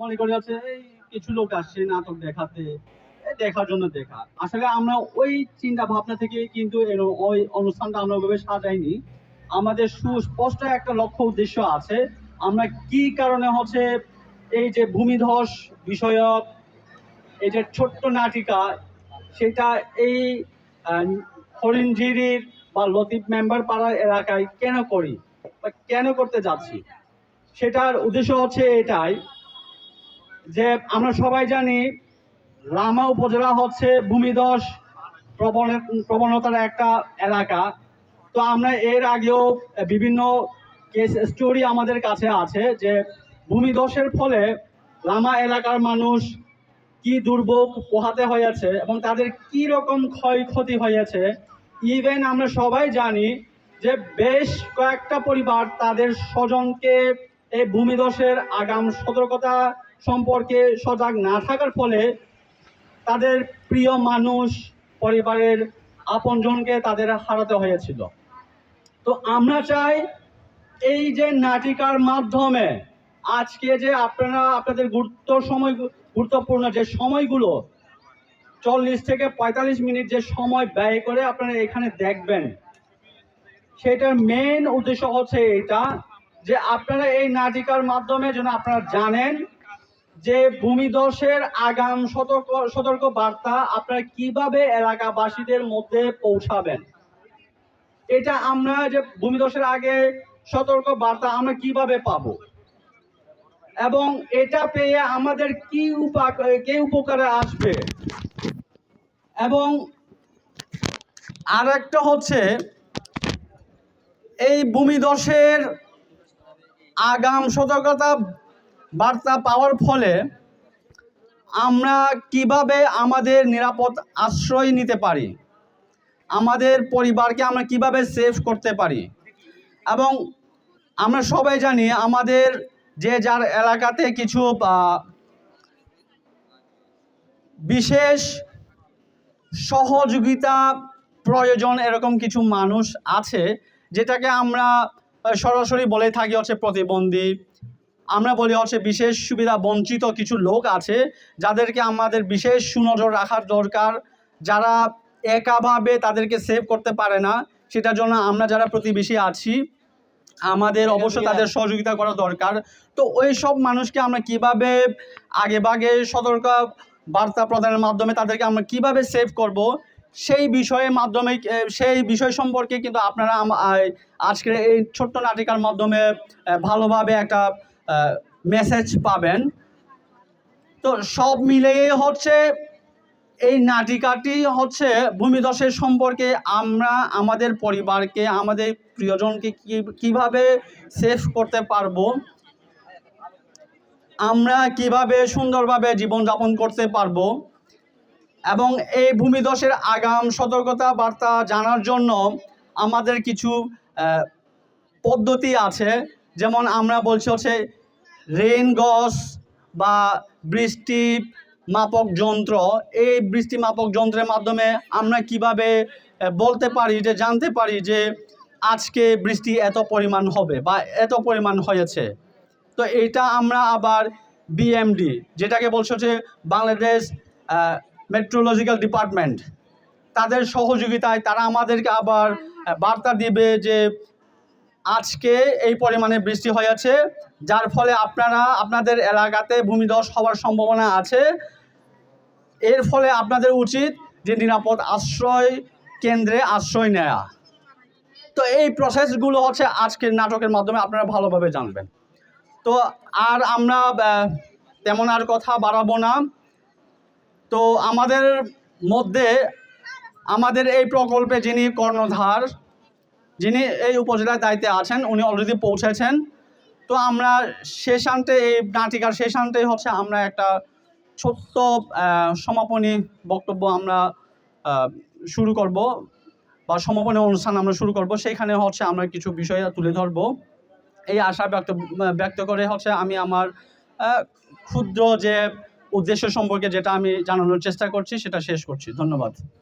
মনে করি হচ্ছে এই কিছু লোক আসছে নাটক দেখাতে দেখার জন্য দেখা। আসলে আমরা ওই চিন্তা ভাবনা থেকে কিন্তু ওই অনুষ্ঠানটা আমরা ওইভাবে সাজাইনি। আমাদের সুস্পষ্ট একটা লক্ষ্য উদ্দেশ্য আছে। আমরা কি কারণে হচ্ছে এই যে ভূমিধস বিষয়ক এই যে ছোট্ট নাটিকা সেটা এই আহ, হরিণঝিরির বা লতিফ মেম্বার পাড়া এলাকায় কেন করি বা কেন করতে যাচ্ছি? সেটার উদ্দেশ্য হচ্ছে এটাই যে আমরা সবাই জানি লামা উপজেলা হচ্ছে প্রবণ- প্রবণতার একটা এলাকা। তো আমরা এর আগেও বিভিন্ন কেস স্টোরি আমাদের কাছে আছে যে ভূমিধসের ফলে লামা এলাকার মানুষ কি দুর্ভোগ পোহাতে হয়েছে এবং তাদের কি রকম ক্ষয়ক্ষতি হয়েছে। ইভেন আমরা সবাই জানি যে বেশ কয়েকটা পরিবার তাদের স্বজনকে এই ভূমিধসের আগাম সতর্কতা সম্পর্কে সজাগ না থাকার ফলে তাদের প্রিয় মানুষ, পরিবারের আপনজনকে তাদের হারাতে হয়েছিল। তো আমরা চাই এই যে নাটিকার মাধ্যমে আজকে যে আপনারা আপনাদের গুরুত্ব সময়, গুরুত্বপূর্ণ যে সময়গুলো, চল্লিশ থেকে পঁয়তাল্লিশ মিনিট যে সময় ব্যয় করে আপনারা এখানে দেখবেন, সেটার মেন উদ্দেশ্য হচ্ছে এটা যে আপনারা এই নাটিকার মাধ্যমে যেন আপনারা জানেন যে ভূমিধসের আগাম সতর্ক সতর্ক বার্তা আপনারা কীভাবে এলাকাবাসীদের মধ্যে পৌঁছাবেন? এটা আমরা যে ভূমিধসের আগে সতর্ক বার্তা আমরা কীভাবে পাবো? এবং এটা পেয়ে আমাদের কি কে উপকারে আসবে? এবং আর একটা হচ্ছে, এই ভূমিধসের আগাম সতর্কতা বার্তা পাওয়ার ফলে আমরা কীভাবে আমাদের নিরাপদ আশ্রয় নিতে পারি? আমাদের পরিবারকে আমরা কীভাবে সেভ করতে পারি? এবং আমরা সবাই জানি আমাদের যে যার এলাকাতে কিছু বিশেষ সহযোগিতা প্রয়োজন এরকম কিছু মানুষ আছে, যেটাকে আমরা সরাসরি বলে থাকি হচ্ছে প্রতিবন্ধী আমরা বলি হচ্ছে বিশেষ সুবিধা বঞ্চিত কিছু লোক আছে যাদেরকে আমাদের বিশেষ সুনজর রাখার দরকার। যারা একাভাবে তাদেরকে সেভ করতে পারে না সেটার জন্য আমরা যারা প্রতিবেশী আছি আমাদের অবশ্যই তাদের সহযোগিতা করা দরকার। তো ওই সব মানুষকে আমরা কীভাবে আগে ভাগে সতর্ক বার্তা প্রদানের মাধ্যমে তাদেরকে আমরা কীভাবে সেভ করব সেই বিষয়ের মাধ্যমে সেই বিষয় সম্পর্কে কিন্তু আপনারা আজকের এই ছোট্ট নাটিকার মাধ্যমে ভালোভাবে একটা মেসেজ পাবেন। তো সব মিলিয়ে হচ্ছে এই নাটিকাটি হচ্ছে ভূমিধসের সম্পর্কে আমরা আমাদের পরিবারকে, আমাদের প্রিয়জনকে কীভাবে সেভ করতে পারব, আমরা কীভাবে সুন্দরভাবে জীবনযাপন করতে পারব, এবং এই ভূমিধসের আগাম সতর্কতা বার্তা জানার জন্য আমাদের কিছু পদ্ধতি আছে। যেমন আমরা বলছি হচ্ছে রেইন গস বা বৃষ্টি মাপক যন্ত্র, এই বৃষ্টি মাপক যন্ত্রের মাধ্যমে আমরা কীভাবে বলতে পারি যে, জানতে পারি যে, আজকে বৃষ্টি এত পরিমাণ হবে বা এত পরিমাণ হয়েছে। তো এটা আমরা আবার বিএমডি, যেটাকে বলছো যে, বাংলাদেশ মেট্রোলজিক্যাল ডিপার্টমেন্ট তাদের সহযোগিতায় তারা আমাদেরকে আবার বার্তা দিবে যে আজকে এই পরিমাণে বৃষ্টি হয়েছে, যার ফলে আপনারা, আপনাদের এলাকাতে ভূমিধস হওয়ার সম্ভাবনা আছে। এর ফলে আপনাদের উচিত যে নিরাপদ আশ্রয় কেন্দ্রে আশ্রয় নেওয়া তো এই প্রসেসগুলো হচ্ছে আজকের নাটকের মাধ্যমে আপনারা ভালোভাবে জানবেন। তো আর আমরা তেমন আর কথা বাড়াবো না। তো আমাদের মধ্যে, আমাদের এই প্রকল্পে যিনি কর্ণধার যিনি এই উপজেলার দায়িত্বে আছেন, উনি অলরেডি পৌঁছেছেন। তো আমরা শেষান্তে এই নাটিকার শেষান্তে হচ্ছে আমরা একটা ছোট্ট সমাপনী বক্তব্য আমরা শুরু করব বা সমাপনী অনুষ্ঠান আমরা শুরু করব। সেইখানে হচ্ছে আমরা কিছু বিষয় তুলে ধরব। এই আশা ব্যক্ত ব্যক্ত করে হচ্ছে আমি আমার ক্ষুদ্র যে উদ্দেশ্য সম্পর্কে যেটা আমি জানানোর চেষ্টা করছি, সেটা শেষ করছি। ধন্যবাদ।